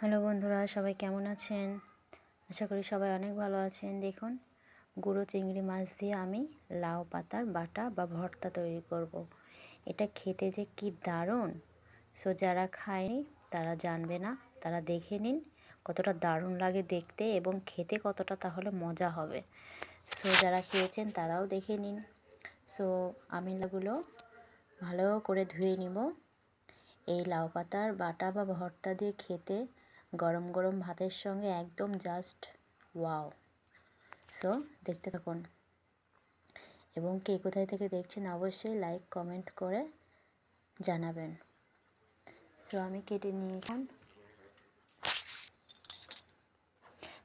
Hello বন্ধুরা, সবাই কেমন আছেন? আশা করি সবাই অনেক ভালো আছেন। দেখুন, গুঁড়ো চিংড়ি মাছ দিয়ে আমি লাউ পাতার বাটা বা ভর্তা তৈরি করব। এটা খেতে যে কি দারুণ! সো, যারা খায়নি, তারা জানবে না। তারা দেখে নিন কতটা দারুণ লাগে দেখতে এবং খেতে কতটা তাহলে মজা হবে। সো, যারা খেয়েছেন, তারাও দেখে নিন। সো, আমি এগুলো ভালো করে ধুয়ে নিব। এই লাউ পাতার বাটা বা ভর্তা দিয়ে খেতে গরম গরম ভাতের সঙ্গে একদম জাস্ট ওয়াও সো দেখতে থাকুন। এবং কে কোথায় থেকে দেখছেন, অবশ্যই লাইক কমেন্ট করে জানাবেন। সো আমি কেটে নিয়ে এখন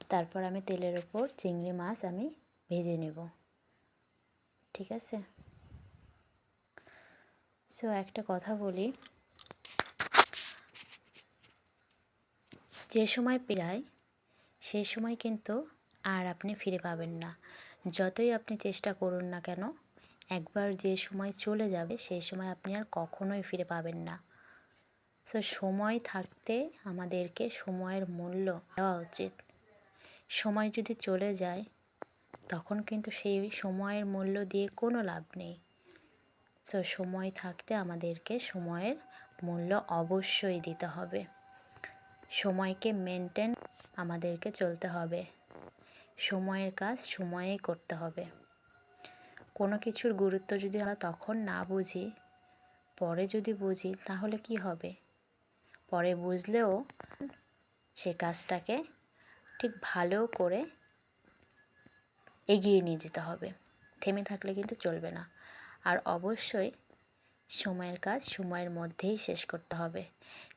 তারপর আমি তেলের ওপর চিংড়ি মাছ আমি ভেজে নেব। ঠিক আছে? সো একটা কথা বলি। যে সময় যায় সেই সময় কিন্তু আর আপনি ফিরে পাবেন না। যতই আপনি চেষ্টা করুন না কেন, একবার যে সময় চলে যাবে সেই সময় আপনি আর কখনোই ফিরে পাবেন না। সো সময় থাকতে আমাদেরকে সময়ের মূল্য দেওয়া উচিত। সময় যদি চলে যায়, তখন কিন্তু সেই সময়ের মূল্য দিয়ে কোনো লাভ নেই। সো সময় থাকতে আমাদেরকে সময়ের মূল্য অবশ্যই দিতে হবে। সময়কে মেনটেন আমাদেরকে চলতে হবে। সময়ের কাজ সময়েই করতে হবে। কোনো কিছুর গুরুত্ব যদি আমরা তখন না বুঝি, পরে যদি বুঝি, তাহলে কি হবে? পরে বুঝলেও সে কাজটাকে ঠিক ভালো করে এগিয়ে নিয়ে যেতে হবে। থেমে থাকলে কিন্তু চলবে না। আর অবশ্যই সময়ের কাজ সময়ের মধ্যেই শেষ করতে হবে।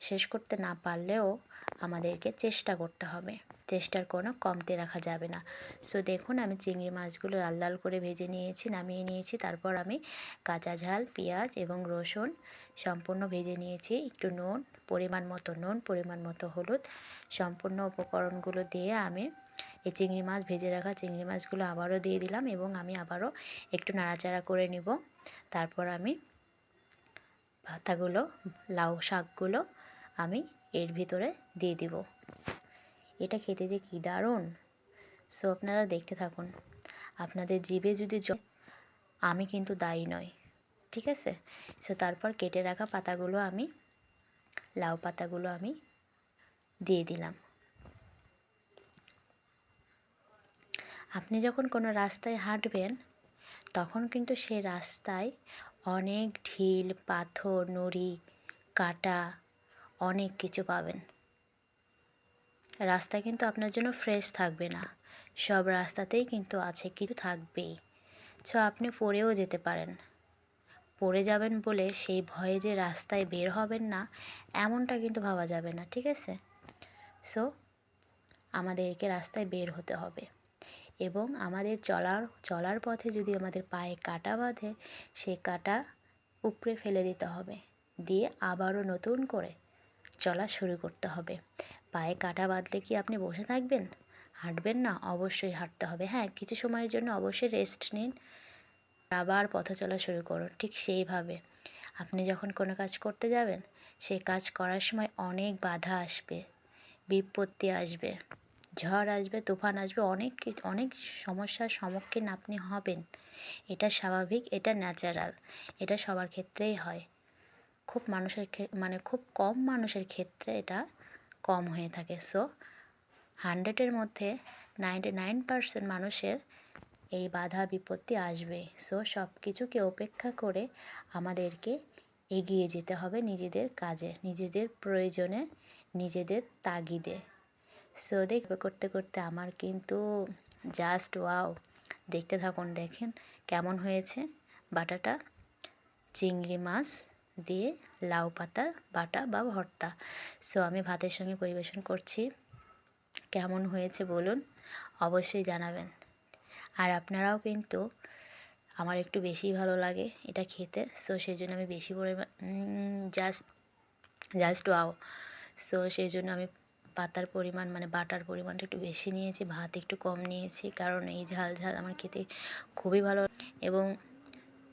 শেষ করতে না পারলেও আমাদেরকে চেষ্টা করতে হবে। চেষ্টার কোনো কমতে রাখা যাবে না। সো দেখুন, আমি চিংড়ি মাছগুলো লাল লাল করে ভেজে নিয়েছি, নামিয়ে নিয়েছি। তারপর আমি কাঁচা ঝাল, পেঁয়াজ এবং রসুন সম্পূর্ণ ভেজে নিয়েছি। একটু নুন, পরিমাণ মতো নুন, পরিমাণ মতো হলুদ সম্পূর্ণ উপকরণগুলো দিয়ে আমি এই চিংড়ি মাছ, ভেজে রাখা চিংড়ি মাছগুলো আবারও দিয়ে দিলাম এবং আমি আবারও একটু নাড়াচাড়া করে নিব। তারপর আমি পাতাগুলো, লাউ শাকগুলো আমি এর ভিতরে দিয়ে দিব। এটা খেতে যে কী দারুণ! সো আপনারা দেখতে থাকুন। আপনাদের জিভে যদি আমি কিন্তু দায়ী নয় ঠিক আছে? সো তারপর কেটে রাখা পাতাগুলো আমি, লাউ পাতাগুলো আমি দিয়ে দিলাম। আপনি যখন কোনো রাস্তায় হাঁটবেন, তখন কিন্তু সে রাস্তায় অনেক ঢিল, পাথর, নুড়ি, কাটা, অনেক কিছু পাবেন। রাস্তা কিন্তু আপনার জন্য ফ্রেশ থাকবে না। সব রাস্তাতেই কিন্তু আছে, কিছু থাকবেই। সো আপনি পড়েও যেতে পারেন। পড়ে যাবেন বলে সেই ভয়ে যে রাস্তায় বের হবেন না, এমনটা কিন্তু ভাবা যাবে না, ঠিক আছে? সো আমাদেরকে রাস্তায় বের হতে হবে। এবং আমাদের চলার চলার পথে যদি আমাদের পায়ে কাটা বাঁধে, সে কাটা উপড়ে ফেলে দিতে হবে। দিয়ে আবারও নতুন করে চলা শুরু করতে হবে। পায়ে কাটা বাঁধলে কি আপনি বসে থাকবেন? হাঁটবেন না? অবশ্যই হাঁটতে হবে। হ্যাঁ কিছু সময়ের জন্য অবশ্যই রেস্ট নিন। আবার পথ চলা শুরু করুন। ঠিক সেইভাবে। আপনি যখন কোনো কাজ করতে যাবেন সেই কাজ করার সময় অনেক বাধা আসবে, বিপত্তি আসবে। ঝড় আসবে, তুফান আসবে, অনেক অনেক সমস্যার সম্মুখীন আপনি হবেন। এটা স্বাভাবিক, এটা ন্যাচারাল এটা সবার ক্ষেত্রেই হয়। খুব মানুষের মানে খুব কম মানুষের ক্ষেত্রে এটা কম হয়ে থাকে। সো হান্ড্রেডের মধ্যে নাইনটি নাইন পারসেন্ট মানুষের এই বাধা বিপত্তি আসবে। সো সব কিছুকে উপেক্ষা করে আমাদেরকে এগিয়ে যেতে হবে নিজেদের কাজে, নিজেদের প্রয়োজনে, নিজেদের তাগিদে। সো দেখবে করতে করতে আমার কিন্তু জাস্ট ওয়াও দেখতে থাকুন, দেখেন কেমন হয়েছে বাটাটা। চিংড়ি মাছ দিয়ে লাউ পাতার বাটা বা ভর্তা। সো আমি ভাতের সঙ্গে পরিবেশন করছি। কেমন হয়েছে বলুন, অবশ্যই জানাবেন। আর আপনারাও কিন্তু আমার একটু বেশি ভালো লাগে এটা খেতে। সো সেই জন্য আমি বেশি পরিমাণ জাস্ট জাস্ট ওয়াও সো সেই জন্য আমি পাতার পরিমাণ মানে বাটার পরিমাণটা একটু বেশি নিয়েছি, ভাত একটু কম নিয়েছি, কারণ এই ঝাল ঝাল আমার খেতে খুবই ভালো এবং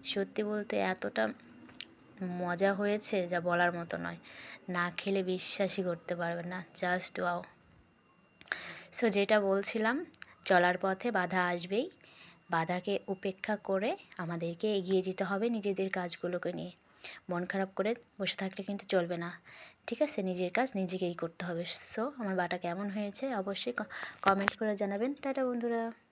সত্যি বলতে এতটা মজা হয়েছে যা বলার মতো নয়। না খেলে বিশ্বাসই করতে পারবে না জাস্ট ওয়াও সো যেটা বলছিলাম, চলার পথে বাধা আসবেই। বাধাকে উপেক্ষা করে আমাদেরকে এগিয়ে যেতে হবে নিজেদের কাজগুলোকে নিয়ে। মন খারাপ করে বসে থাকলে কিন্তু চলবে না। ঠিক আছে? নিজের কাজ নিজেকেই করতে হবে। সো আমার বাটা কেমন হয়েছে? অবশ্যই কমেন্ট করে জানাবেন। টাটা, বন্ধুরা।